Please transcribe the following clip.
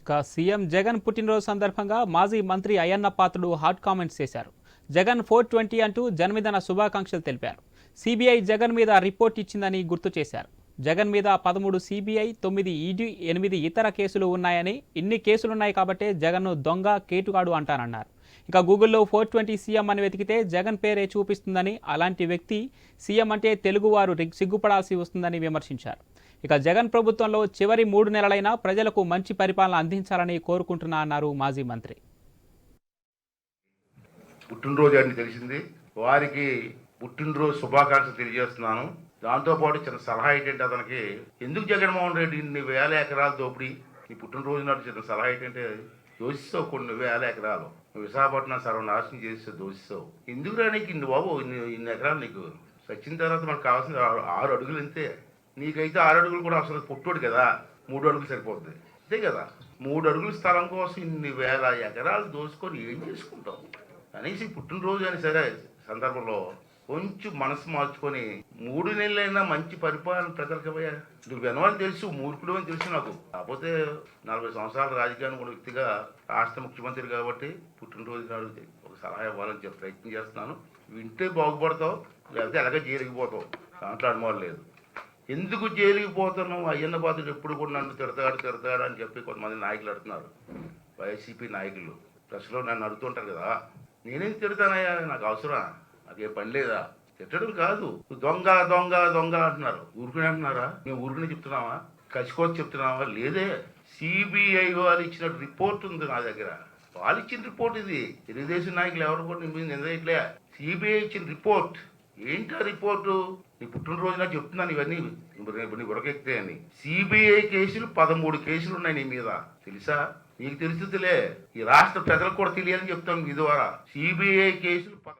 ఇక సీఎం జగన్ పుట్టినరోజు సందర్భంగా మాజీ మంత్రి అయ్యన్న పాత్రుడు హాట్ కామెంట్స్ చేశారు. జగన్ ఫోర్ ట్వంటీ అంటూ జన్మదిన శుభాకాంక్షలు తెలిపారు. సిబిఐ జగన్ మీద రిపోర్ట్ ఇచ్చిందని గుర్తు చేశారు. జగన్ మీద పదమూడు సిబిఐ తొమ్మిది ఈడీ ఎనిమిది ఇతర కేసులు ఉన్నాయని ఇన్ని కేసులున్నాయి కాబట్టే జగన్ను దొంగ కేటుగాడు అంటానన్నారు. ఇక గూగుల్లో ఫోర్ ట్వంటీ సీఎం అని వెతికితే జగన్ పేరే చూపిస్తుందని అలాంటి వ్యక్తి సీఎం అంటే తెలుగువారు సిగ్గుపడాల్సి వస్తుందని విమర్శించారు. ఇక జగన్ ప్రభుత్వంలో చివరి మూడు నెలలైనా ప్రజలకు మంచి పరిపాలన అందించాలని కోరుకుంటున్నా అన్నారు మాజీ మంత్రి. పుట్టినరోజు అని తెలిసింది. వారికి పుట్టినరోజు శుభాకాంక్షలు తెలియజేస్తున్నాను. దాంతోపాటు చిన్న సలహా ఏంటంటే అతనికి ఎందుకు జగన్మోహన్ రెడ్డి ఇన్ని వేల ఎకరాల దోపిడీ? నీ పుట్టినరోజు నాడు చిన్న సలహా ఏంటంటే దోషిస్తావు కొన్ని వేల ఎకరాలు. విశాఖపట్నం సర్వనాశనం చేస్తే దోషిస్తావు ఎందుకు రా నీకు ఇన్ని బాబు? ఇన్ని ఇన్ని ఎకరాలు నీకు? సచ్చిన తర్వాత మనకు కావాల్సిన ఆరు- ఆరు అడుగులు అంతే నీకైతే ఆరు అడుగులు కూడా అవసరం పుట్టోడు కదా. మూడు అడుగులు సరిపోతుంది అంతే కదా. మూడు అడుగుల స్థలం కోసం ఇన్ని వేల ఎకరాలు దోసుకొని ఏం చేసుకుంటావు? అనేసి పుట్టినరోజు అని సరే సందర్భంలో కొంచెం మనసు మార్చుకొని మూడు నెలలైనా మంచి పరిపాలన ప్రజలకు ఇవ్వయా నువ్వు వినవని తెలుసు మూర్ఖుడు అని తెలుసు నాకు. కాకపోతే నలభై సంవత్సరాల రాజకీయాన్ని కూడా వ్యక్తిగా రాష్ట్ర ముఖ్యమంత్రి కాబట్టి పుట్టినరోజు నాడు ఒక సలహా ఇవ్వాలని చెప్పి ప్రయత్నం చేస్తున్నాను. వింటే బాగుపడతావు లేకపోతే ఎలాగే జైలుకిపోతావు దాంట్లో అనుమానం లేదు. ఎందుకు జైలుకి పోతున్నావు? అయ్యన్న బాధలు ఎప్పుడు కూడా నన్ను తిడతాడు తిడతాడు అని చెప్పి కొంతమంది నాయకులు అడుగుతున్నారు వైసీపీ నాయకులు. ప్రెస్లో నన్ను అడుగుతుంటారు కదా నేనేం తిడతానయ్యా? నాకు అవసరం అదే పని లేదా? తిట్టడం కాదు. దొంగ దొంగ దొంగ అంటున్నారు. ఊరుకునే అంటున్నారా? మేము ఊరుకునే చెప్తున్నావా కసుకోవచ్చు చెప్తున్నావా లేదే. సిబిఐ వాళ్ళు ఇచ్చిన రిపోర్ట్ ఉంది నా దగ్గర. వాళ్ళు ఇచ్చిన రిపోర్ట్ ఇది. తెలుగుదేశం నాయకులు ఎవరు కూడా నీ మీద నిందయట్లే సిబిఐ ఇచ్చిన రిపోర్ట్. ఏంటి ఆ రిపోర్టు? నీ పుట్టినరోజున చెప్తున్నాను ఇవన్నీ. నీ ఉరకెక్కితే అని సిబిఐ కేసులు పదమూడు కేసులు ఉన్నాయి నీ మీద. తెలుసా? నీకు తెలుస్తుందిలే. ఈ రాష్ట్ర ప్రజలకు కూడా తెలియాలని చెప్తాను మీ ద్వారా. సిబిఐ కేసులు పద-